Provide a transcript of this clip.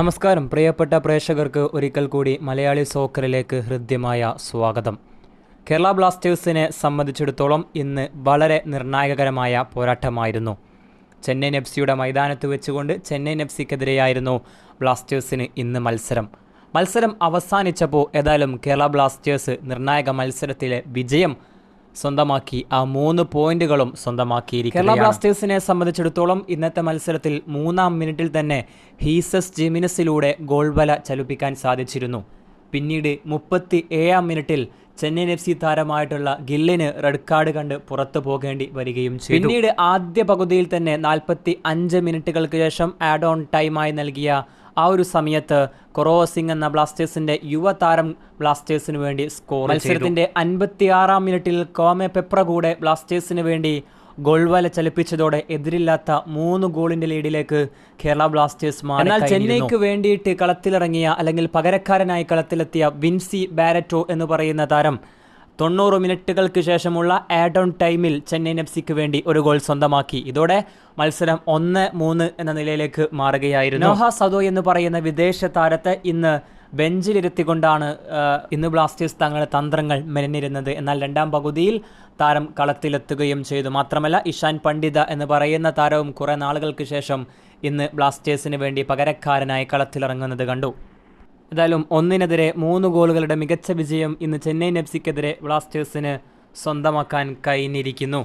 നമസ്കാരം. പ്രിയപ്പെട്ട പ്രേക്ഷകർക്ക് ഒരിക്കൽ കൂടി മലയാളി സോക്കറിലേക്ക് ഹൃദ്യമായ സ്വാഗതം. കേരള ബ്ലാസ്റ്റേഴ്സിനെ സംബന്ധിച്ചിടത്തോളം ഇന്ന് വളരെ നിർണായകരമായ പോരാട്ടമായിരുന്നു. ചെന്നൈയിൻ എഫ് സിയുടെ മൈതാനത്ത് വെച്ചുകൊണ്ട് ചെന്നൈയിൻ എഫ് സിക്കെതിരെയായിരുന്നു ബ്ലാസ്റ്റേഴ്സിന് ഇന്ന് മത്സരം. മത്സരം അവസാനിച്ചപ്പോൾ ഏതായാലും കേരള ബ്ലാസ്റ്റേഴ്സ് നിർണായക മത്സരത്തിലെ വിജയം സ്വന്തമാക്കി ആ മൂന്ന് പോയിന്റുകളും സ്വന്തമാക്കിയിരിക്കുന്നു കേരള ബ്ലാസ്റ്റേഴ്സിനെ സംബന്ധിച്ചിടത്തോളം ഇന്നത്തെ മത്സരത്തിൽ മൂന്നാം മിനിറ്റിൽ തന്നെ ഹീസസ് ജിമിനസിലൂടെ ഗോൾ വല ചലിപ്പിക്കാൻ സാധിച്ചിരുന്നു. പിന്നീട് മുപ്പത്തി ഏഴാം മിനിറ്റിൽ ചെന്നൈയിൻ എഫ് സി താരമായിട്ടുള്ള ഗില്ലിന് റെഡ് കാർഡ് കണ്ട് പുറത്തു പോകേണ്ടി വരികയും ചെയ്തു. പിന്നീട് ആദ്യ പകുതിയിൽ തന്നെ നാൽപ്പത്തി അഞ്ച് മിനിറ്റുകൾക്ക് ശേഷം ആഡ് ഓൺ ടൈമായി നൽകിയ ആ ഒരു സമയത്ത് കൊറോസിംഗ് എന്ന ബ്ലാസ്റ്റേഴ്സിന്റെ യുവതാരം ബ്ലാസ്റ്റേഴ്സിന് വേണ്ടി സ്കോർ മത്സരത്തിന്റെ അൻപത്തിയാറാം മിനിറ്റിൽ കോമെ പെപ്ര കൂടെ ബ്ലാസ്റ്റേഴ്സിന് വേണ്ടി ഗോൾ വല ചലിപ്പിച്ചതോടെ എതിരില്ലാത്ത മൂന്ന് ഗോളിന്റെ ലീഡിലേക്ക് കേരള ബ്ലാസ്റ്റേഴ്സ് മാറി എന്നാൽ ചെന്നൈക്ക് വേണ്ടിയിട്ട് കളത്തിലിറങ്ങിയ അല്ലെങ്കിൽ പകരക്കാരനായി കളത്തിലെത്തിയ വിൻസി ബാരറ്റോ എന്ന് പറയുന്ന താരം തൊണ്ണൂറ് മിനിറ്റുകൾക്ക് ശേഷമുള്ള ആഡ് ഓൺ ടൈമിൽ ചെന്നൈയിൻ എഫ് സിക്ക് വേണ്ടി ഒരു ഗോൾ സ്വന്തമാക്കി. ഇതോടെ മത്സരം ഒന്ന് മൂന്ന് എന്ന നിലയിലേക്ക് മാറുകയായിരുന്നു. നോഹ സദോ എന്ന് പറയുന്ന വിദേശ താരത്തെ ഇന്ന് ബെഞ്ചിലിരുത്തിക്കൊണ്ടാണ് ഇന്ന് ബ്ലാസ്റ്റേഴ്സ് തങ്ങളുടെ തന്ത്രങ്ങൾ മെനഞ്ഞിരുന്നത്. എന്നാൽ രണ്ടാം പകുതിയിൽ താരം കളത്തിലെത്തുകയും ചെയ്തു. മാത്രമല്ല ഇഷാൻ പണ്ഡിത എന്ന് പറയുന്ന താരവും കുറേ നാളുകൾക്ക് ശേഷം ഇന്ന് ബ്ലാസ്റ്റേഴ്സിന് വേണ്ടി പകരക്കാരനായി കളത്തിലിറങ്ങുന്നത് കണ്ടു. ഏതായാലും ഒന്നിനെതിരെ മൂന്ന് ഗോളുകളുടെ മികച്ച വിജയം ഇന്ന് ചെന്നൈയിൻ എഫ് സിക്കെതിരെ ബ്ലാസ്റ്റേഴ്സിന് സ്വന്തമാക്കാൻ കഴിഞ്ഞിരിക്കുന്നു.